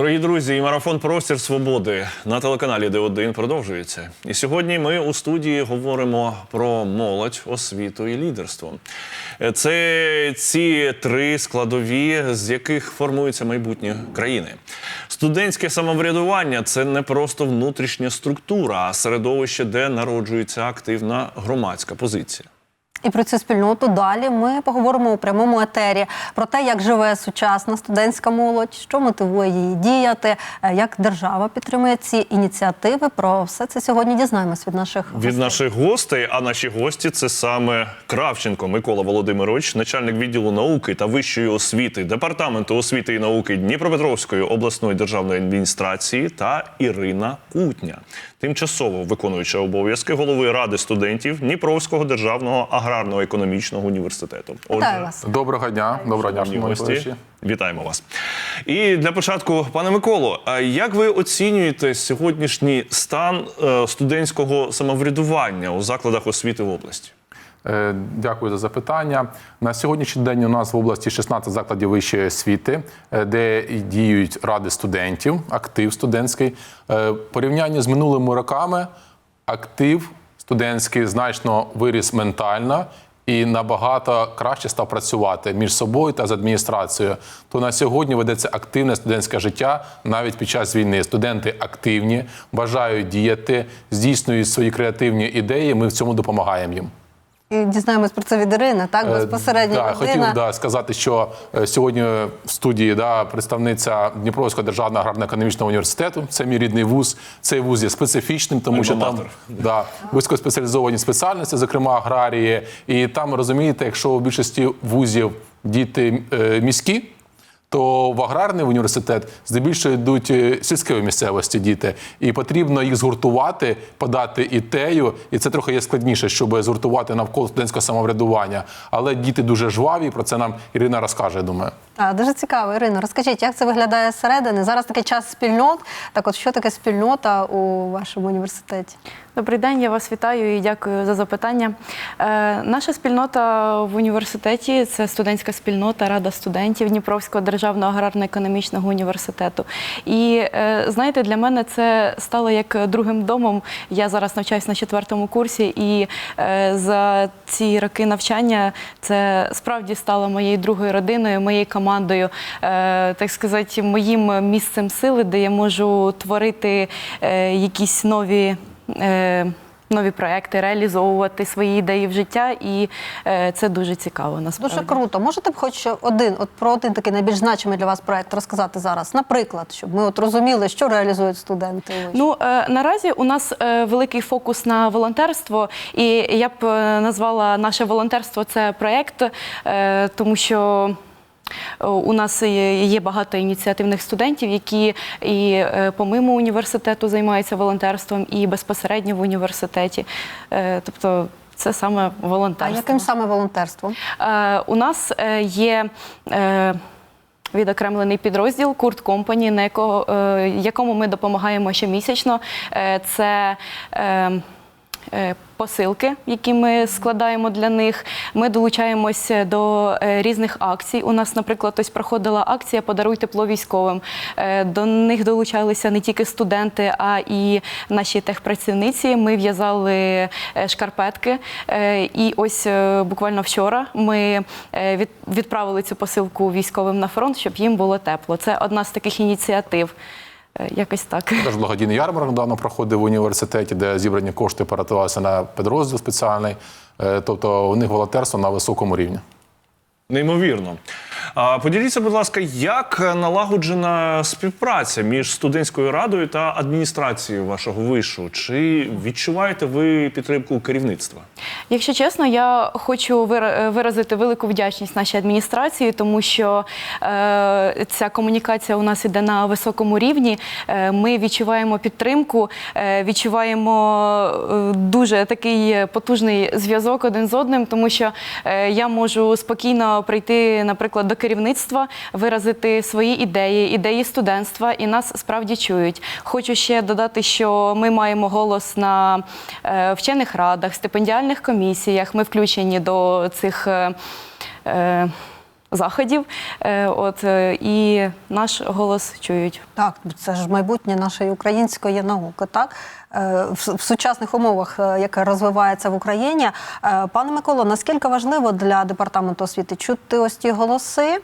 Дорогі друзі, і марафон Простір Свободи на телеканалі Д1 продовжується. І сьогодні ми у студії говоримо про молодь, освіту і лідерство. Це ці три складові, з яких формується майбутнє країни. Студентське самоврядування це не просто внутрішня структура, а середовище, де народжується активна громадська позиція. І про цю спільноту далі ми поговоримо у прямому етері про те, як живе сучасна студентська молодь, що мотивує її діяти, е, як держава підтримує ці ініціативи. Про все це сьогодні дізнаємось від наших Від гостей. наших гостей, а наші гості це саме Кравченко Микола Володимирович, начальник відділу науки та вищої освіти департаменту освіти і науки Дніпропетровської обласної державної адміністрації та Ірина Кутня, тимчасово виконуюча обов'язки голови ради студентів Дніпровського державного аграрно-економічного університету. Вітаю вас. Доброго дня, доброго дня, Шановні гості, вітаємо вас. І для початку, пане Миколо, а як ви оцінюєте сьогоднішній стан е, студентського самоврядування у закладах освіти в області? Е, Дякую за запитання. На сьогоднішній день у нас в області 16 закладів вищої освіти, е, де діють ради студентів, актив студентський. Порівняння з минулими роками актив студентський значно виріс ментально. І набагато краще став працювати між собою та з адміністрацією. То на сьогодні ведеться активне студентське життя навіть під час війни. Студенти активні, бажають діяти, здійснюють свої креативні ідеї. Ми в цьому допомагаємо їм. І дізнаємось про це від Ірини, так безпосередньо Е, Да, хотів да, сказати, що е, сьогодні в студії да, представниця Дніпровського державного аграрно-економічного університету. Це мій рідний вуз. Цей вуз є специфічним, тому що там да, вузькоспеціалізовані спеціальності, зокрема аграрії. І там розумієте, якщо у більшості вузів діти е, міські. То в аграрний університет здебільшого йдуть е, сільської місцевості діти, і потрібно їх згуртувати, подати ідею, і це трохи є складніше, щоб згуртувати навколо студентського самоврядування. Але діти дуже жваві. Про це нам Ірина розкаже. я Думаю. А, дуже цікаво, Ірино. Розкажіть, як це виглядає зсередини? Зараз такий час спільнот. Так, от що таке спільнота у вашому університеті? Добрий день, я вас вітаю і дякую за запитання. Е, наша спільнота в університеті це студентська спільнота Рада студентів Дніпровського державного аграрно-економічного університету. І е, знаєте, для мене це стало як другим домом. Я зараз навчаюся на четвертому курсі, і е, за ці роки навчання це справді стало моєю другою родиною, моєю командою, так сказати, моїм місцем сили, де я можу творити якісь нові. Е, Нові проекти, реалізовувати свої ідеї в життя, і е, це дуже цікаво. Насправді Дуже круто. Можете б хоч один, от про один такий найбільш значимий для вас проект розказати зараз? Наприклад, щоб ми от розуміли, що реалізують студенти. Ну е, наразі у нас е, великий фокус на волонтерство, і я б назвала наше волонтерство це проєкт, е, тому що. Е, У нас є багато ініціативних студентів, які і е, помимо університету займаються волонтерством, і безпосередньо в університеті. Е, Тобто це саме а волонтерство. яким саме волонтерством? У нас є відокремлений підрозділ Курт Компані, на якому ми допомагаємо щомісячно. Це Посилки, які ми складаємо для них. Ми долучаємося до е, різних акцій. У нас, наприклад, ось проходила акція Подаруй тепло військовим. Е, До них долучалися не тільки студенти, а і наші техпрацівниці. Ми в'язали е, шкарпетки. Е, І ось е, буквально вчора ми е, відправили цю посилку військовим на фронт, щоб їм було тепло. Це одна з таких ініціатив. Е, Якось так. Теж благодійний ярмарок недавно проходив в університеті, де зібрані кошти перетувалися на підрозділ спеціальний. Е, Тобто у них волонтерство на високому рівні. Неймовірно. Поділіться, будь ласка, як налагоджена співпраця між студентською радою та адміністрацією вашого вишу? Чи відчуваєте ви підтримку керівництва? Якщо чесно, я хочу вира- виразити велику вдячність нашій адміністрації, тому що е, ця комунікація у нас іде на високому рівні. Е, ми відчуваємо підтримку, е, відчуваємо е, дуже такий потужний зв'язок один з одним, тому що я можу спокійно прийти, наприклад, до керівництва, виразити свої ідеї, ідеї студентства, і нас справді чують. Хочу ще додати, що ми маємо голос на е, вчених радах, стипендіальних комісіях. Ми включені до цих. Заходів. Е, От е, і наш голос чують. Так, це ж майбутнє нашої української науки, так? Е, В, сучасних умовах, яке розвивається в Україні. Пане Миколо, наскільки важливо для департаменту освіти чути ось ті голоси?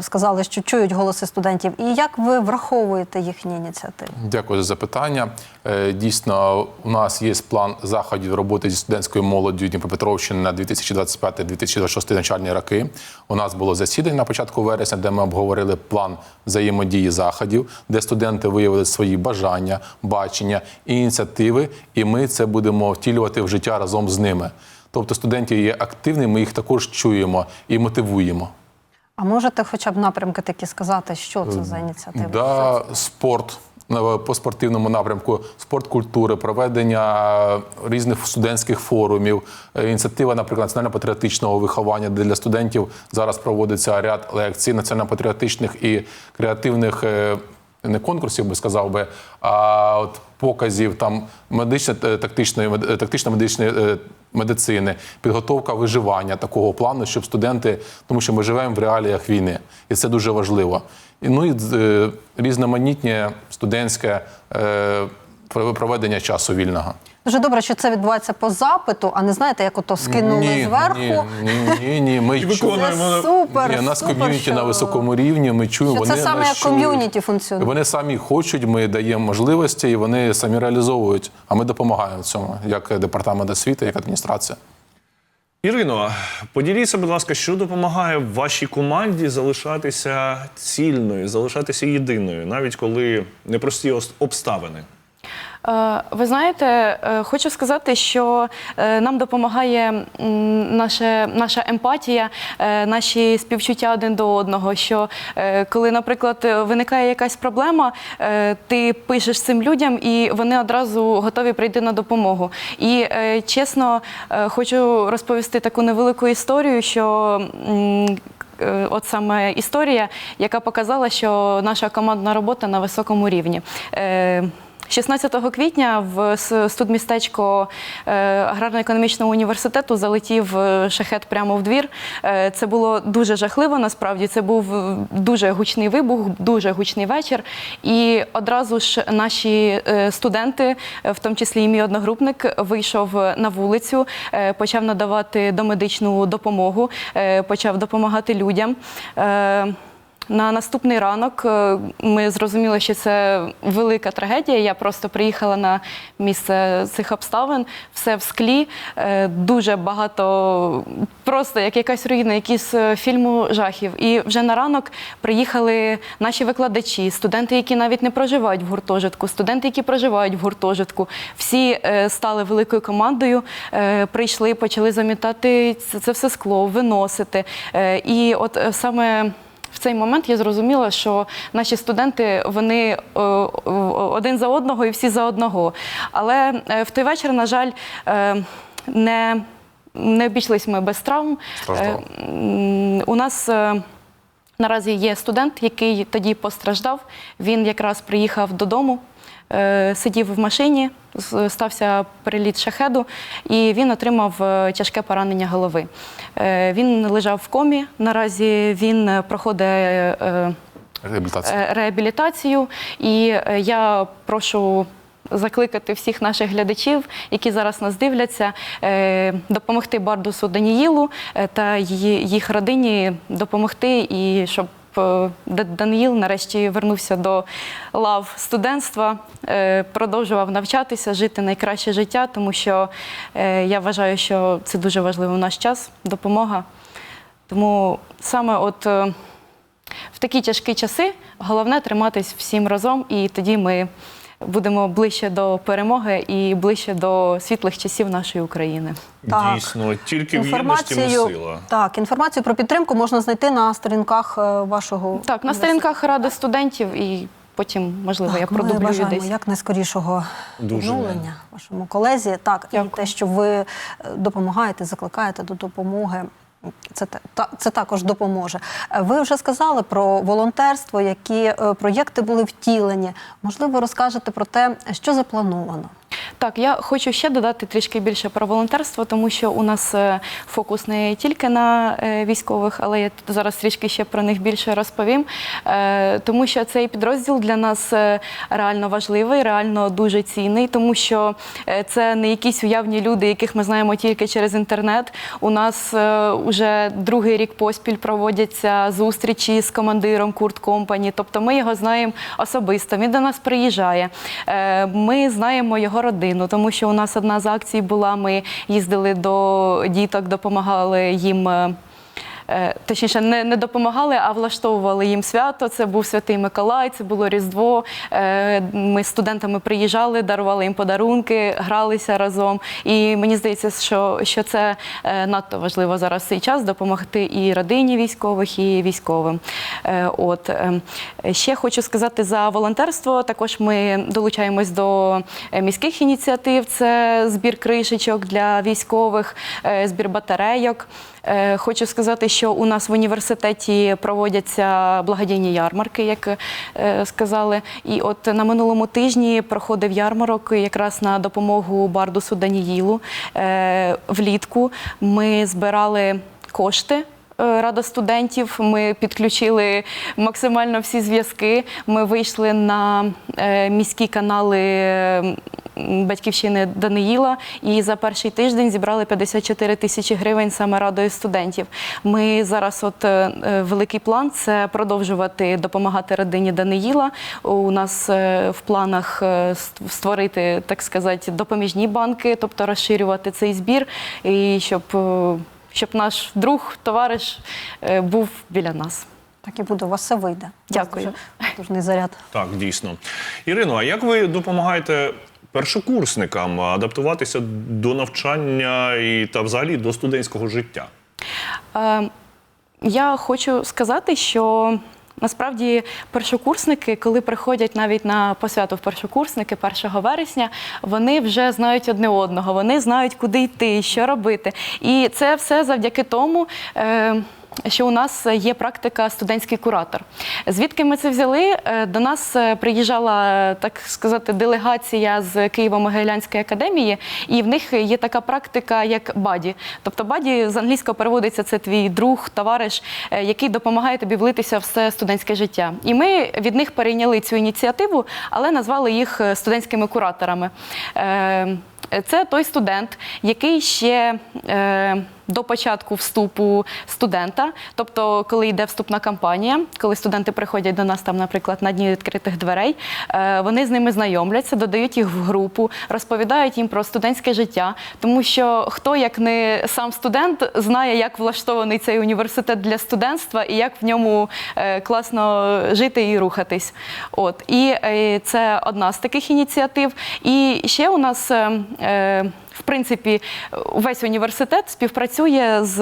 Сказали, що чують голоси студентів. І як ви враховуєте їхні ініціативи? Дякую за запитання. Дійсно, у нас є план заходів роботи зі студентською молоддю Дніпропетровщини на 2025-2026 навчальні роки. У нас було засідання на початку вересня, де ми обговорили план взаємодії заходів, де студенти виявили свої бажання, бачення і ініціативи, і ми це будемо втілювати в життя разом з ними. Тобто студенти є активними, ми їх також чуємо і мотивуємо. А можете хоча б напрямки такі сказати, що це за ініціатива? Да, спорт по спортивному напрямку, спорт культури, проведення різних студентських форумів, е, ініціатива, наприклад, національно-патріотичного виховання, де для студентів зараз проводиться ряд лекцій національно-патріотичних і креативних. е, Не конкурсів би сказав би, а от показів там медично тактичної мед- тактично-медичної е, медицини, підготовка виживання такого плану, щоб студенти, тому що ми живемо в реаліях війни, і це дуже важливо. І, ну і е, різноманітне студентське е, проведення часу вільного. Дуже добре, що це відбувається по запиту, а не знаєте, як ото скинули зверху. Ні, ні, ні, ні. Ми виконуємо. Це супер. Ні, у нас супер, ком'юніті що- на високому рівні. Ми чуємо. Що це саме як ком'юніті функціонує. Вони самі хочуть, ми даємо можливості, і вони самі реалізовують. А ми допомагаємо в цьому, як департамент освіти, як адміністрація. Ірино, поділіться, будь ласка, що допомагає вашій команді залишатися цільною, залишатися єдиною, навіть коли непрості ос- обставини. Е, Ви знаєте, е, хочу сказати, що е, нам допомагає м, наше, наша емпатія, наші співчуття один до одного. Що коли, наприклад, виникає якась проблема, ти пишеш цим людям, і вони одразу готові прийти на допомогу. І чесно, хочу розповісти таку невелику історію, що. От саме історія, яка показала, що наша командна робота на високому рівні. Е, 16 квітня в студмістечко е, аграрно-економічного університету залетів е, шахет прямо в двір. Е, Це було дуже жахливо. Насправді це був дуже гучний вибух, дуже гучний вечір. І одразу ж наші студенти, в тому числі і мій одногрупник, вийшов на вулицю, почав надавати домедичну допомогу, почав допомагати людям. На наступний ранок е, ми зрозуміли, що це велика трагедія. Я просто приїхала на місце цих обставин, все в склі, е, дуже багато, просто як якась руїна, якісь е, фільму жахів. І вже на ранок приїхали наші викладачі, студенти, які навіть не проживають в гуртожитку, студенти, які проживають в гуртожитку. Всі стали великою командою, прийшли, почали замітати це, все скло, виносити. І от саме. В цей момент я зрозуміла, що наші студенти вони е, один за одного і всі за одного. Але е, в той вечір, на жаль, е, не, не обійшлись ми без травм. Страждав. Е, У нас наразі є студент, який тоді постраждав. Він якраз приїхав додому. е, Сидів в машині, стався переліт шахеду, і він отримав е, тяжке поранення голови. Е, Він лежав в комі. Наразі він проходить Реабілітація. е, реабілітацію. І я прошу закликати всіх наших глядачів, які зараз нас дивляться, е, допомогти Бардусу Даніїлу е, та їх родині допомогти і щоб. е, Даниїл нарешті вернувся до лав студентства, продовжував навчатися, жити найкраще життя, тому що я вважаю, що це дуже важливо в наш час, допомога. Тому саме от в такі тяжкі часи головне триматись всім разом, і тоді ми будемо ближче до перемоги і ближче до світлих часів нашої України. Так. Дійсно, тільки в єдності ми сила. так, інформацію про підтримку можна знайти на сторінках е, вашого Так, на сторінках ради студентів, і потім, можливо, я Так, ми продублюю бажаємо десь. як найскорішого відновлення вашому колезі. Так, і те, що ви е, допомагаєте, закликаєте до допомоги. Це, та- це також допоможе. Е, Ви вже сказали про волонтерство, які е, проєкти були втілені. Можливо, розкажете про те, що заплановано. Так, я хочу ще додати трішки більше про волонтерство, тому що у нас е, фокус не тільки на е, військових, але я зараз трішки ще про них більше розповім. Е, Тому що цей підрозділ для нас реально важливий, реально дуже цінний, тому що це не якісь уявні люди, яких ми знаємо тільки через інтернет. У нас вже другий рік поспіль проводяться зустрічі з командиром Курт Компані. Тобто ми його знаємо особисто. Він до нас приїжджає. Ми знаємо його родину, тому що у нас одна з акцій була. Ми їздили до діток, допомагали їм. Е, Точніше, не, не допомагали, а влаштовували їм свято. Це був Святий Миколай, це було Різдво. Е, Ми з студентами приїжджали, дарували їм подарунки, гралися разом. І мені здається, що, що це е, надто важливо зараз в цей час допомогти і родині військових, і військовим. От е, ще хочу сказати за волонтерство. Також ми долучаємось до міських ініціатив. Це збір кришечок для військових, збір батарейок. Е, Хочу сказати, що у нас в університеті проводяться благодійні ярмарки, як е, сказали. І от на минулому тижні проходив ярмарок якраз на допомогу Бардусу Даніїлу. Е, Влітку ми збирали кошти. Е, Рада студентів. Ми підключили максимально всі зв'язки. Ми вийшли на е, міські канали батьківщини Даниїла і за перший тиждень зібрали 54 тисячі гривень саме радою студентів. Ми зараз, от е, великий план це продовжувати допомагати родині Даниїла. У нас в планах створити, так сказати, допоміжні банки, тобто розширювати цей збір, і щоб, щоб наш друг, товариш е, був біля нас. Так і буде, у вас все вийде. Дякую. дуже Потужний заряд. Так, дійсно. Ірино, а як ви допомагаєте першокурсникам адаптуватися до навчання і та взагалі до студентського життя? Е, Я хочу сказати, що насправді першокурсники, коли приходять навіть на посвяту в першокурсники 1 вересня, вони вже знають одне одного, вони знають, куди йти, що робити. І це все завдяки тому. е, що у нас є практика студентський куратор. Звідки ми це взяли? Е, До нас е, приїжджала, так сказати, делегація з Києво-Могилянської академії, і в них є така практика, як баді. Тобто баді з англійського переводиться це твій друг, товариш, е, який допомагає тобі влитися в все студентське життя. І ми від них перейняли цю ініціативу, але назвали їх е, студентськими кураторами. Е, Це той студент, який ще е, до початку вступу студента, тобто, коли йде вступна кампанія, коли студенти приходять до нас, там, наприклад, на дні відкритих дверей, е, вони з ними знайомляться, додають їх в групу, розповідають їм про студентське життя, тому що хто, як не сам студент, знає, як влаштований цей університет для студентства і як в ньому е, класно жити і рухатись. От і е, це одна з таких ініціатив. І ще у нас. В принципі, весь університет співпрацює з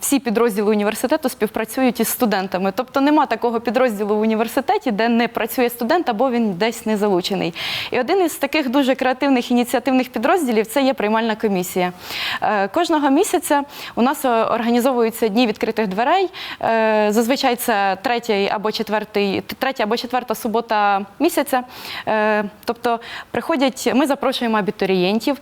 всі підрозділи університету співпрацюють із студентами. Тобто нема такого підрозділу в університеті, де не працює студент або він десь не залучений. І один із таких дуже креативних ініціативних підрозділів це є приймальна комісія. Е, Кожного місяця у нас е, організовуються дні відкритих дверей. Е, Зазвичай це третій або четвертий, третя або четверта субота місяця. Тобто приходять, ми запрошуємо абітурієнтів,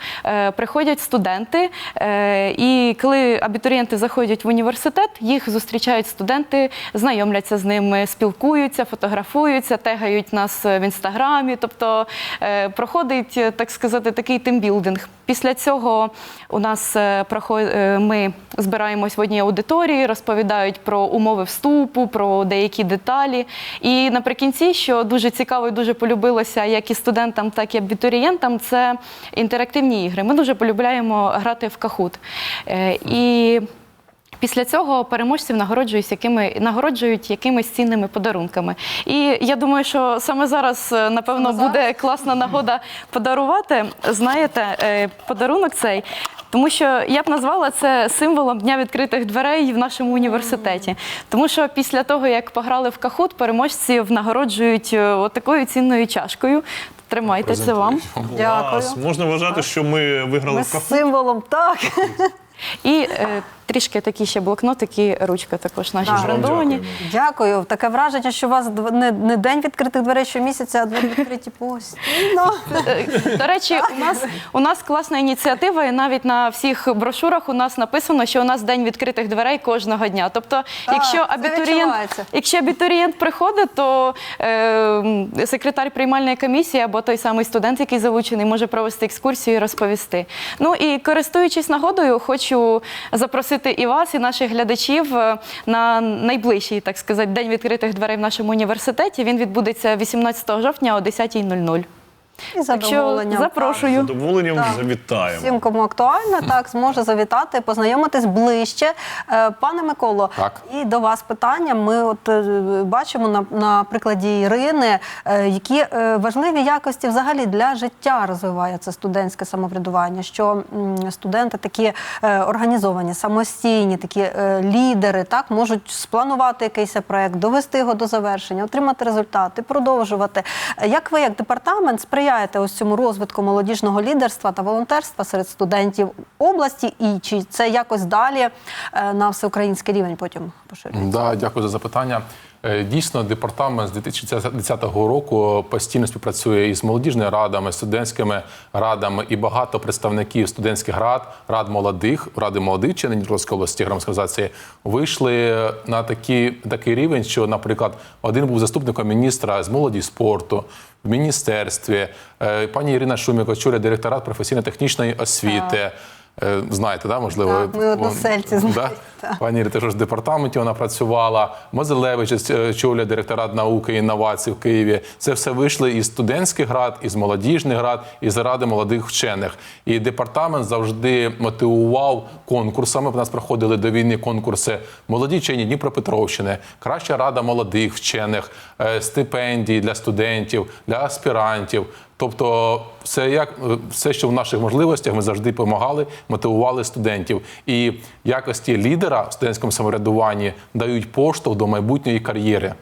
приходять студенти, е, і коли абітурієнти заходять в університет, їх зустрічають студенти, знайомляться з ними, спілкуються, фотографуються, тегають нас в інстаграмі. Тобто е, проходить, так сказати, такий тимбілдинг. Після цього у нас е, е, ми збираємось в одній аудиторії, розповідають про умови вступу, про деякі деталі. І наприкінці, що дуже цікаво і дуже полюбилося як і студентам, так і абітурієнтам, це інтерактивні ігри. Ми дуже полюбляємо грати в кахут. Е, І Після цього переможців нагороджують якими нагороджують якимись цінними подарунками. І я думаю, що саме зараз, е, напевно, Саме зараз? буде класна нагода подарувати. Знаєте, е, подарунок цей. Тому що я б назвала це символом дня відкритих дверей в нашому університеті. Тому що після того, як пограли в кахут, переможців нагороджують е, от такою цінною чашкою. Тримайте це вам. Дякую. Можна вважати, що ми виграли Ми в з кафе. символом, так. І е, трішки такі ще блокнотики, ручка також наші Так. брендовані. Дякуємо. Дякую. Таке враження, що у вас дв- не, не день відкритих дверей щомісяця, а двері відкриті постійно. Е, До речі, у нас у нас класна ініціатива, і навіть на всіх брошурах у нас написано, що у нас день відкритих дверей кожного дня. Тобто, якщо це абітурієнт, відчувається. якщо абітурієнт приходить, то е, м, секретар приймальної комісії або той самий студент, який залучений, може провести екскурсію і розповісти. Ну і користуючись нагодою, хочу запросити і вас, і наших глядачів е, на найближчий, так сказати, день відкритих дверей в нашому університеті. Він відбудеться 18 жовтня о 10.00. І Так що запрошую. З задоволенням Так. завітаємо. Всім, кому актуально, так зможе завітати, познайомитись ближче. Е, Пане Миколо, Так. і до вас питання. Ми от е, бачимо на, на прикладі Ірини, е, які е, важливі якості взагалі для життя розвиває це студентське самоврядування. Що м, студенти такі е, організовані, самостійні, такі е, лідери, так можуть спланувати якийсь проект, довести його до завершення, отримати результати, продовжувати. Е, Як ви, як департамент, сприяєте ось цьому розвитку молодіжного лідерства та волонтерства серед студентів області, і чи це якось далі е, на всеукраїнський рівень потім поширюється? Да, дякую за запитання. Е, Дійсно, департамент з 2010 року постійно співпрацює із молодіжними радами, студентськими радами і багато представників студентських рад, рад молодих, ради молодих чи Дніпровської області громадської вийшли на такі, такий рівень, що, наприклад, один був заступником міністра з молоді спорту в міністерстві. Е, Пані Ірина Шумік очолює директорат професійно-технічної освіти. Е, Знаєте, да, можливо, Так, ми односельці, Да? знаєте, так. Пані Іри теж в департаменті вона працювала. Мозелевич е, очолює директорат науки і інновацій в Києві. Це все вийшли із студентських рад, із молодіжних рад, із ради молодих вчених. І департамент завжди мотивував конкурсами. У нас проходили до війни конкурси молоді вчені Дніпропетровщини, краща рада молодих вчених, е, стипендії для студентів, для аспірантів. Тобто, все як все, що в наших можливостях, ми завжди допомагали, мотивували студентів. І якості лідера в студентському самоврядуванні дають поштовх до майбутньої кар'єри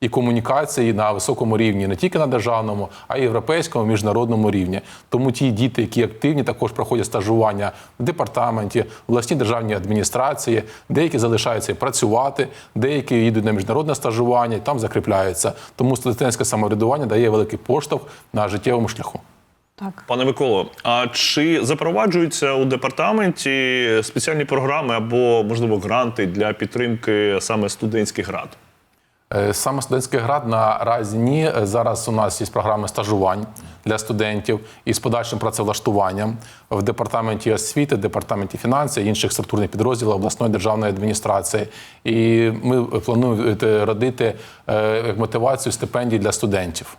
і комунікації на високому рівні, не тільки на державному, а й європейському, міжнародному рівні. Тому ті діти, які активні, також проходять стажування в департаменті, в власній державній адміністрації, деякі залишаються працювати, деякі їдуть на міжнародне стажування і там закріпляються. Тому студентське самоврядування дає великий поштовх на життєвому шляху. Так. Пане Миколо, а чи запроваджуються у департаменті спеціальні програми або, можливо, гранти для підтримки саме студентських рад? Е, Саме студентський град наразі ні. Е, Зараз у нас є програми стажувань для студентів із подальшим працевлаштуванням в департаменті освіти, департаменті фінансів, інших структурних підрозділів обласної державної адміністрації. І ми плануємо е, родити е, мотивацію стипендій для студентів.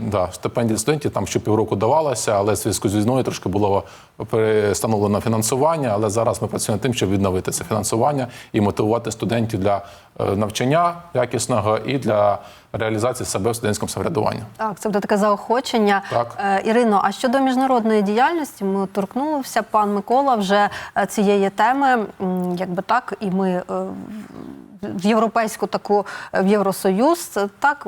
Да, стипендії студентів там ще півроку давалося, але в зв'язку з війною трошки було перестановлено фінансування. Але зараз ми працюємо над тим, щоб відновити це фінансування і мотивувати студентів для е, навчання якісного і для реалізації себе в студентському самоврядуванні. Так, це буде таке заохочення. Так. Е, Ірино, а щодо міжнародної діяльності, ми торкнулися пан Микола вже е, цієї теми, якби так, і ми е, в європейську таку е, в Євросоюз. Так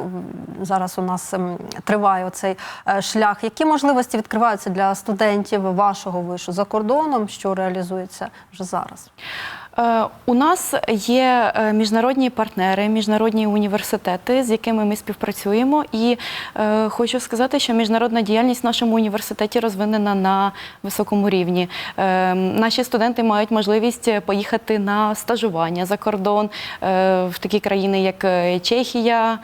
зараз у нас ем, триває оцей е, шлях. Які можливості відкриваються для студентів вашого вишу за кордоном, що реалізується вже зараз? Е, У нас є е, міжнародні партнери, міжнародні університети, з якими ми співпрацюємо. І е, хочу сказати, що міжнародна діяльність в нашому університеті розвинена на високому рівні. Наші студенти мають можливість поїхати на стажування за кордон в такі країни, як Чехія,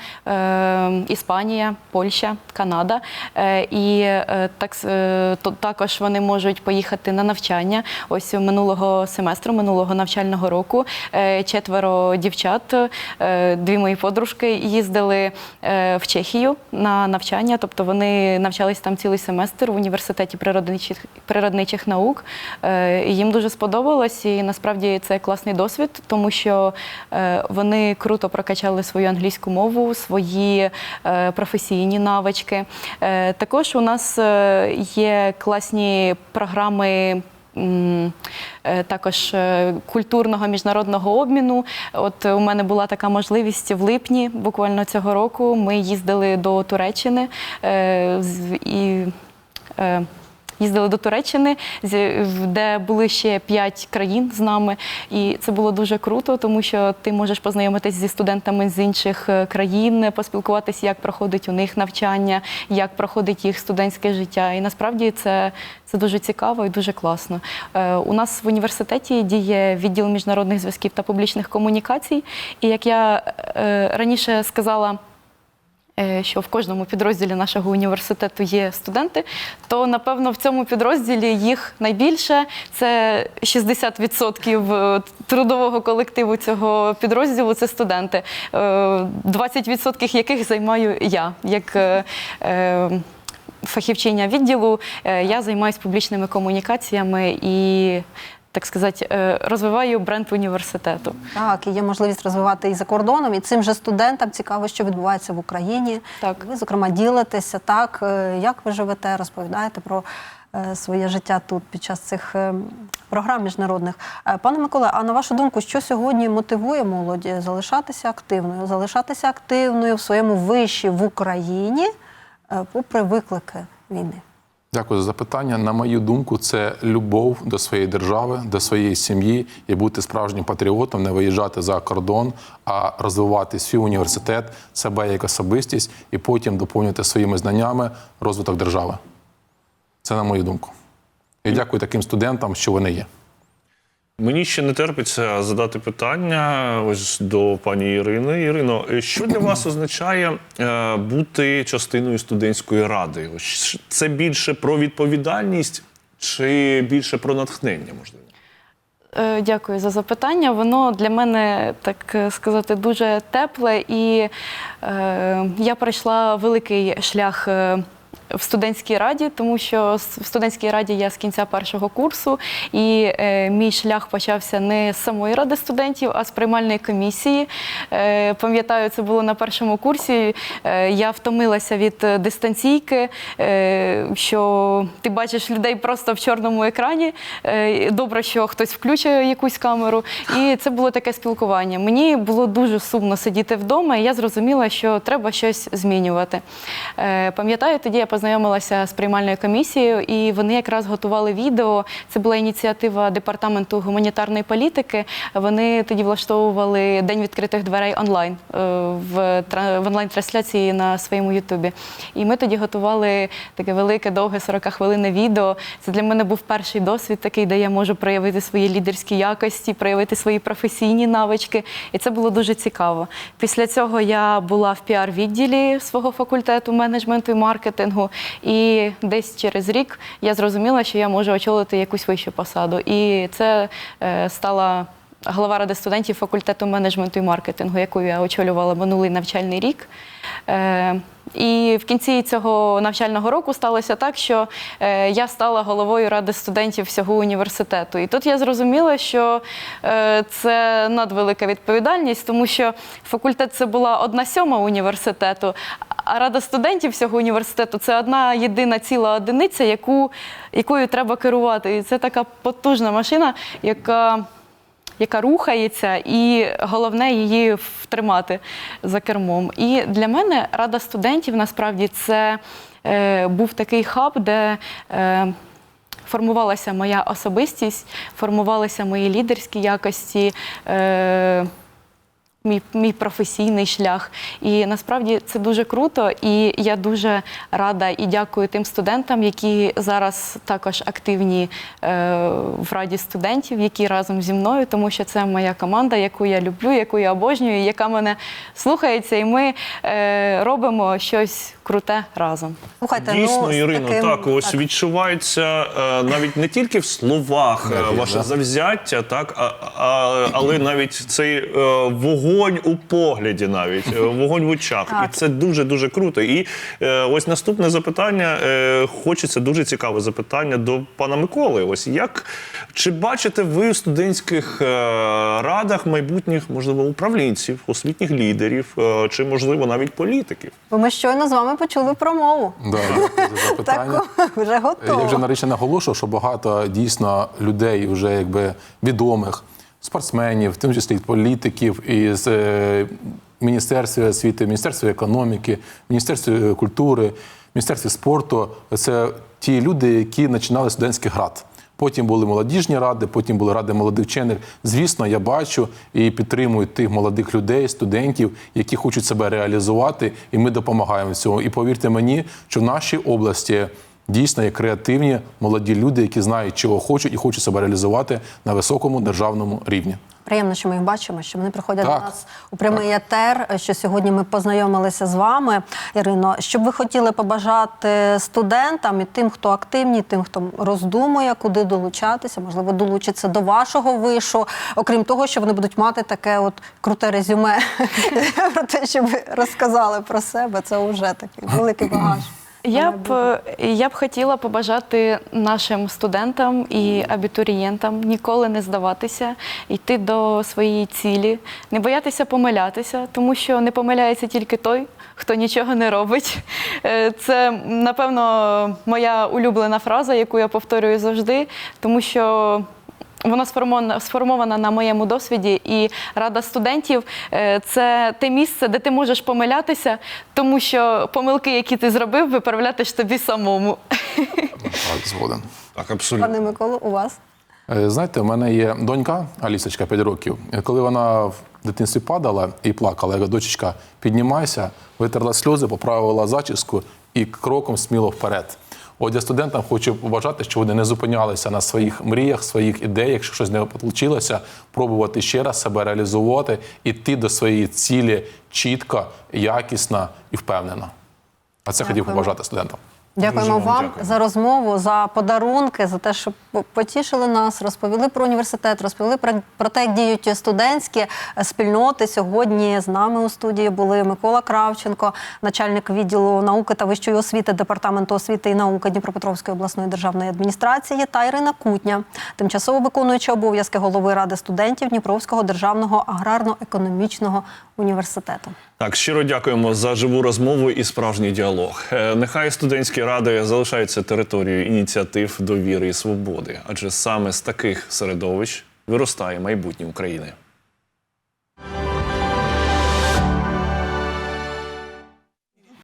Іспанія, Польща, Канада. І також вони можуть поїхати на навчання. Ось минулого семестру, минулого навчального року, е, четверо дівчат, е, дві мої подружки, їздили е, в Чехію на навчання. Тобто вони навчались там цілий семестр в університеті природничих, природничих наук. Їм дуже сподобалось, і насправді це класний досвід, тому що вони круто прокачали свою англійську мову, свої професійні навички. Також у нас є класні програми. Е, Також е, культурного міжнародного обміну. От у мене була така можливість в липні, буквально цього року. Ми їздили до Туреччини е, і їздили до Туреччини, де були ще п'ять країн з нами. І це було дуже круто, тому що ти можеш познайомитись зі студентами з інших е, країн, поспілкуватися, як проходить у них навчання, як проходить їх студентське життя. І насправді це, це дуже цікаво і дуже класно. Е, У нас в університеті діє відділ міжнародних зв'язків та публічних комунікацій. І як я е, раніше сказала, що в кожному підрозділі нашого університету є студенти, то напевно в цьому підрозділі їх найбільше це 60% трудового колективу цього підрозділу це студенти, е, 20% яких займаю я як. е, е, Фахівчиня відділу Е, я займаюся публічними комунікаціями і, так сказати, е, розвиваю бренд університету. Так, і є можливість розвивати і за кордоном, і цим же студентам цікаво, що відбувається в Україні. Так. Ви, зокрема, ділитеся так, е, як ви живете, розповідаєте про е, своє життя тут під час цих програм міжнародних. Пане Миколе, а на вашу думку, що сьогодні мотивує молодь залишатися активною, залишатися активною в своєму виші в Україні, попри виклики війни? Дякую за запитання. На мою думку, це любов до своєї держави, до своєї сім'ї і бути справжнім патріотом, не виїжджати за кордон, а розвивати свій університет, себе як особистість і потім доповнювати своїми знаннями розвиток держави. Це на мою думку. І дякую таким студентам, що вони є. Мені ще не терпиться задати питання ось до пані Ірини. Ірино, е, що для вас означає е, бути частиною студентської ради? Ось Це більше про відповідальність чи більше про натхнення, можливо? Е, Дякую за запитання. Воно для мене, так е, сказати, дуже тепле, і е, я пройшла великий шлях. В студентській раді, тому що в студентській раді я з кінця першого курсу, і е, мій шлях почався не з самої ради студентів, а з приймальної комісії. Е, пам'ятаю, це було на першому курсі. Е, я втомилася від е, дистанційки, е, що ти бачиш людей просто в чорному екрані. Е, добре, що хтось включує якусь камеру. І це було таке спілкування. Мені було дуже сумно сидіти вдома, і я зрозуміла, що треба щось змінювати. Е, Пам'ятаю, тоді я познайомилася з приймальною комісією, і вони якраз готували відео. Це була ініціатива департаменту гуманітарної політики. Вони тоді влаштовували день відкритих дверей онлайн е, в в онлайн-трансляції на своєму Ютубі. І ми тоді готували таке велике, довге 40-хвилинне відео. Це для мене був перший досвід, такий, де я можу проявити свої лідерські якості, проявити свої професійні навички. І це було дуже цікаво. Після цього я була в піар-відділі свого факультету менеджменту і маркетингу. І десь через рік я зрозуміла, що я можу очолити якусь вищу посаду. І це е, стала голова ради студентів факультету менеджменту і маркетингу, яку я очолювала минулий навчальний рік. Е, і в кінці цього навчального року сталося так, що е, я стала головою ради студентів всього університету. І тут я зрозуміла, що це надвелика відповідальність, тому що факультет це була одна сьома університету, а рада студентів всього університету це одна єдина ціла одиниця, яку, якою треба керувати. І це така потужна машина, яка яка рухається, і головне її втримати за кермом. І для мене рада студентів насправді це е, був такий хаб, де е, формувалася моя особистість, формувалися мої лідерські якості. Е, Мій, мій професійний шлях. І насправді це дуже круто. І я дуже рада і дякую тим студентам, які зараз також активні е, в раді студентів, які разом зі мною, тому що це моя команда, яку я люблю, яку я обожнюю, яка мене слухається, і ми е, робимо щось круте разом. Слухайте, Дійсно, ну, Ірино, таким- так ось відчувається е, навіть не тільки в словах е, Навіть, ваше да. завзяття, так а, а, але навіть цей е, вогонь у погляді, навіть е, вогонь в очах, Так. і це дуже дуже круто. І е, ось наступне запитання. Е, хочеться дуже цікаве запитання до пана Миколи. Ось як чи бачите ви в студентських е, радах майбутніх, можливо, управлінців, освітніх лідерів, е, чи можливо навіть політиків? Бо ми щойно з вами почули промову. Да, запитання. Таку вже готово. Я вже нарешті наголошував, що багато дійсно людей, вже якби відомих, спортсменів, в тому числі політиків із е, Міністерства освіти, Міністерства економіки, Міністерства культури Міністерстві спорту це ті люди, які починали студентських рад. Потім були молодіжні ради, потім були ради молодих вчених. Звісно, я бачу і підтримую тих молодих людей, студентів, які хочуть себе реалізувати, і ми допомагаємо в цьому. І повірте мені, що в нашій області дійсно є креативні молоді люди, які знають, чого хочуть, і хочуть себе реалізувати на високому державному рівні. Приємно, що ми їх бачимо, що вони приходять Так. до нас у прямий етер. Що сьогодні ми познайомилися з вами, Ірино. Що б ви хотіли побажати студентам і тим, хто активні, тим, хто роздумує, куди долучатися, можливо, долучиться до вашого вишу, окрім того, що вони будуть мати таке от круте резюме про те, що ви розказали про себе. Це вже такий великий багаж. Я б, е, я б хотіла побажати нашим студентам і абітурієнтам ніколи не здаватися, йти до своєї цілі, не боятися помилятися, тому що не помиляється тільки той, хто нічого не робить. Е, Це, напевно, моя улюблена фраза, яку я повторюю завжди, тому що. Вона сформована, сформована на моєму досвіді, і рада студентів е, це те місце, де ти можеш помилятися, тому що помилки, які ти зробив, виправляти ж тобі самому. Так, згоден. Так, абсолютно. Пане Миколо, у вас? Е, Знаєте, у мене є донька Алісочка, 5 років. Коли вона в дитинстві падала і плакала, я кажу, дочечка, піднімайся, витерла сльози, поправила зачіску і кроком сміло вперед. От я студентам хочу побажати, що вони не зупинялися на своїх мріях, своїх ідеях, якщо щось не вийшло, пробувати ще раз себе реалізувати, іти до своєї цілі чітко, якісно і впевнено. А це хотів Дякуємо. побажати студентам. Дякуємо вам вам дякую. за розмову, за подарунки, за те, що потішили нас, розповіли про університет, розповіли про, про те, як діють студентські спільноти. Сьогодні з нами у студії були Микола Кравченко, начальник відділу науки та вищої освіти Департаменту освіти і науки Дніпропетровської обласної державної адміністрації та Ірина Кутня, тимчасово виконуюча обов'язки голови ради студентів Дніпровського державного аграрно-економічного університету. Так, щиро дякуємо за живу розмову і справжній діалог. Е, Нехай студентські ради залишаються територією ініціатив, довіри і свободи, адже саме з таких середовищ виростає майбутнє України.